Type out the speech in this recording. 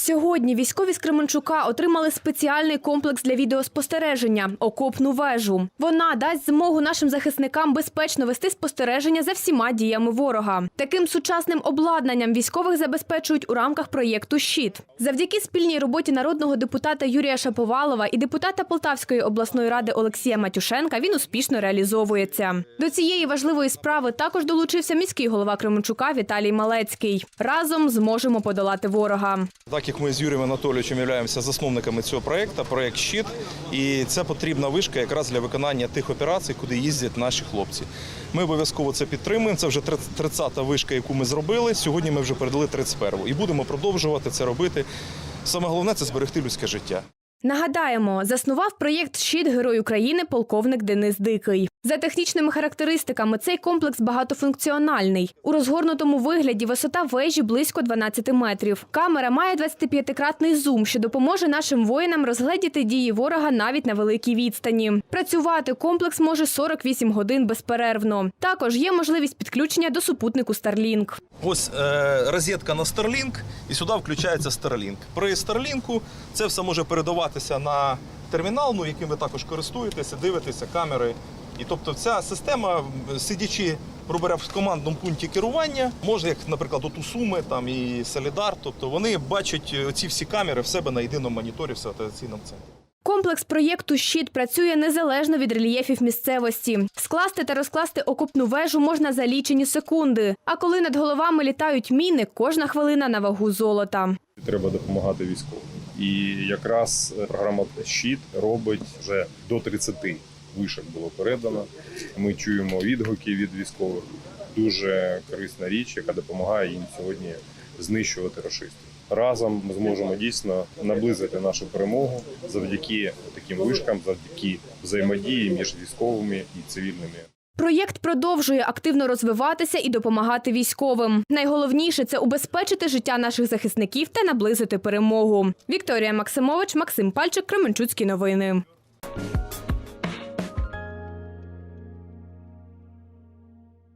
Сьогодні військові з Кременчука отримали спеціальний комплекс для відеоспостереження окопну вежу. Вона дасть змогу нашим захисникам безпечно вести спостереження за всіма діями ворога. Таким сучасним обладнанням військових забезпечують у рамках проєкту Щит. Завдяки спільній роботі народного депутата Юрія Шаповалова і депутата Полтавської обласної ради Олексія Матюшенка він успішно реалізовується. До цієї важливої справи також долучився міський голова Кременчука Віталій Малецький. Разом зможемо подолати ворога. Як ми з Юрієм Анатолійовичем являємося засновниками цього проєкту, проєкт «Щит», і це потрібна вишка якраз для виконання тих операцій, куди їздять наші хлопці. Ми обов'язково це підтримуємо. Це вже 30-та вишка, яку ми зробили. Сьогодні ми вже передали 31-ту. І будемо продовжувати це робити. Саме головне це зберегти людське життя. Нагадаємо, заснував проєкт Щит Герой України полковник Денис Дикий. За технічними характеристиками, цей комплекс багатофункціональний. У розгорнутому вигляді висота вежі близько 12 метрів. Камера має 25-кратний зум, що допоможе нашим воїнам розгледіти дії ворога навіть на великій відстані. Працювати комплекс може 48 годин безперервно. Також є можливість підключення до супутнику Starlink. Ось е, розетка на Starlink, і сюди включається Starlink. При Starlink це все може передаватися на термінал, ну, яким ви також користуєтеся, дивитеся камери. І тобто ця система, сидячи грубо в командному пункті керування, може, як, наприклад, от у Суми там, і Солідар, тобто вони бачать ці всі камери в себе на єдиному моніторі в ситуаційному центрі. Комплекс проєкту Щит працює незалежно від рельєфів місцевості. Скласти та розкласти окопну вежу можна за лічені секунди. А коли над головами літають міни, кожна хвилина на вагу золота. Треба допомагати військовим. І якраз е, програма Щит робить вже до 30 вишок було передано. Ми чуємо відгуки від військових. Дуже корисна річ, яка допомагає їм сьогодні знищувати рашистів. Разом ми зможемо дійсно наблизити нашу перемогу завдяки таким вишкам, завдяки взаємодії між військовими і цивільними. Проєкт продовжує активно розвиватися і допомагати військовим. Найголовніше це убезпечити життя наших захисників та наблизити перемогу. Вікторія Максимович, Максим Пальчик, Кременчуцькі новини.